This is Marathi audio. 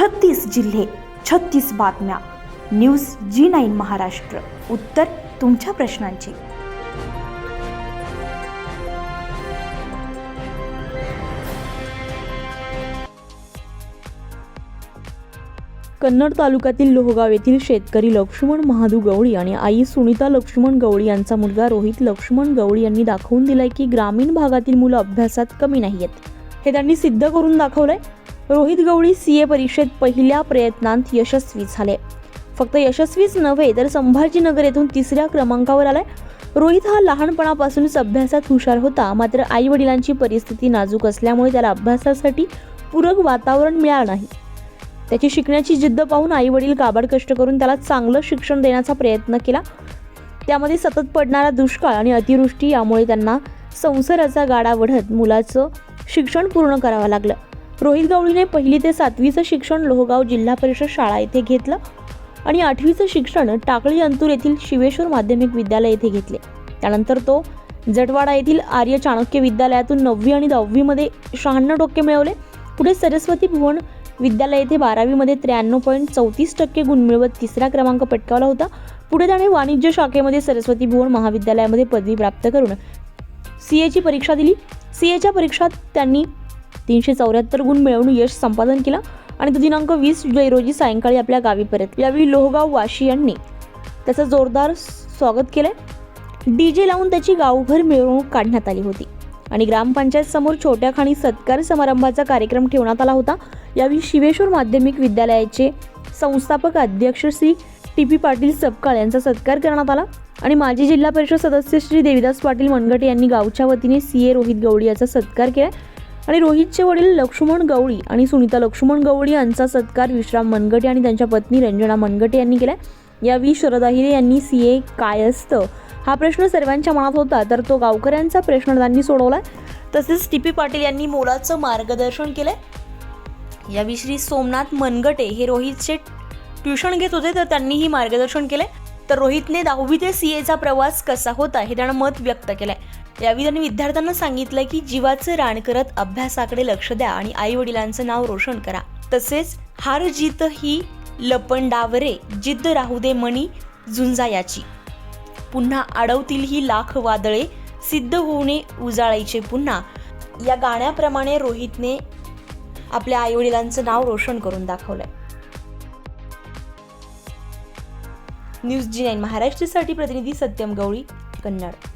छत्तीस जिल्हे छत्तीस बातम्या. News G nine Maharashtra. उत्तर तुमच्या प्रश्नांची. कन्नड तालुक्यातील लोहगाव येथील शेतकरी लक्ष्मण महादू गवळी आणि आई सुनीता लक्ष्मण गवळी यांचा मुलगा रोहित लक्ष्मण गवळी यांनी दाखवून दिलाय की ग्रामीण भागातील मुलं अभ्यासात कमी नाही आहेत हे त्यांनी सिद्ध करून दाखवलंय. रोहित गवळी सी ए परीक्षेत पहिल्या प्रयत्नांत यशस्वी झाले. फक्त यशस्वीच नव्हे तर संभाजीनगर येथून तिसऱ्या क्रमांकावर आलाय. रोहित हा लहानपणापासूनच अभ्यासात हुशार होता मात्र आई वडिलांची परिस्थिती नाजूक असल्यामुळे त्याला अभ्यासासाठी पूरक वातावरण मिळालं नाही. त्याची शिकण्याची जिद्द पाहून आई वडील काबाड कष्ट करून त्याला चांगलं शिक्षण देण्याचा प्रयत्न केला. त्यामध्ये सतत पडणारा दुष्काळ आणि अतिवृष्टी यामुळे त्यांना संसाराचा गाडा वढत मुलाचं शिक्षण पूर्ण करावं लागलं. रोहित गवळीने पहिली ते सातवीचं शिक्षण लोहगाव जिल्हा परिषद शाळा येथे घेतलं आणि आठवीचं शिक्षण टाकळी अंतूर येथील शिवेश्वर माध्यमिक विद्यालय येथे घेतले. त्यानंतर तो जटवाडा येथील आर्य चाणक्य विद्यालयातून नववी आणि दहावीमध्ये शहाण्णव टक्के मिळवले. पुढे सरस्वती भुवन विद्यालय येथे बारावीमध्ये त्र्याण्णव पॉईंट चौतीस टक्के गुण मिळवत तिसरा क्रमांक पटकावला होता. पुढे त्याने वाणिज्य शाखेमध्ये सरस्वती भुवन महाविद्यालयामध्ये पदवी प्राप्त करून सी एची परीक्षा दिली. सी एच्या परीक्षात त्यांनी तीनशे चौऱ्याहत्तर गुण मिळवून यश संपादन केलं. आणि तो दिनांक वीस जुलै रोजी सायंकाळी आपल्या गावी परत. यावेळी लोहगाव वाशी यांनी त्याचं जोरदार स्वागत केलं डी जे लावून त्याची गावभर मिरवणूक काढण्यात आली होती. आणि ग्रामपंचायत समोर छोट्या खाणी सत्कार समारंभाचा कार्यक्रम ठेवण्यात आला होता. यावेळी शिवेश्वर माध्यमिक विद्यालयाचे संस्थापक अध्यक्ष श्री टी पी पाटील सपकाळ यांचा सत्कार करण्यात आला. आणि माजी जिल्हा परिषद सदस्य श्री देविदास पाटील मनगटे यांनी गावच्या वतीने सी ए रोहित गवळी याचा सत्कार केला आणि रोहितचे वडील लक्ष्मण गवळी आणि सुनीता लक्ष्मण गवळी यांचा सत्कार विश्राम मनगटे आणि त्यांच्या पत्नी रंजना मनगटे यांनी केला यावेळी शरद अहिरे यांनी सी ए काय असतं? हा प्रश्न सर्वांच्या मनात होता तर तो गावकऱ्यांचा प्रश्न त्यांनी सोडवला तसेच टी पी पाटील यांनी मोलाचं मार्गदर्शन केलंय. यावेळी श्री सोमनाथ मनगटे हे रोहितचे ट्युशन घेत होते तर त्यांनीही मार्गदर्शन केले तर रोहितने दहावी ते सी एचा प्रवास कसा होता हे त्यानं मत व्यक्त केलंय. यावेळी त्यांनी विद्यार्थ्यांना सांगितलं की जीवाचं रान करत अभ्यासाकडे लक्ष द्या आणि आई वडिलांचं नाव रोशन करा. तसेच हार जीत ही लपंडावरे जिद्द राहू दे मणी झुंजा याची. पुन्हा अडवतील ही लाख वादळे सिद्ध होऊने उजाळायचे पुन्हा. या गाण्याप्रमाणे रोहितने आपल्या आईवडिलांचं नाव रोशन करून दाखवलंय. न्यूज जी नाईन महाराष्ट्रासाठी प्रतिनिधी सत्यम गवळी कन्नड.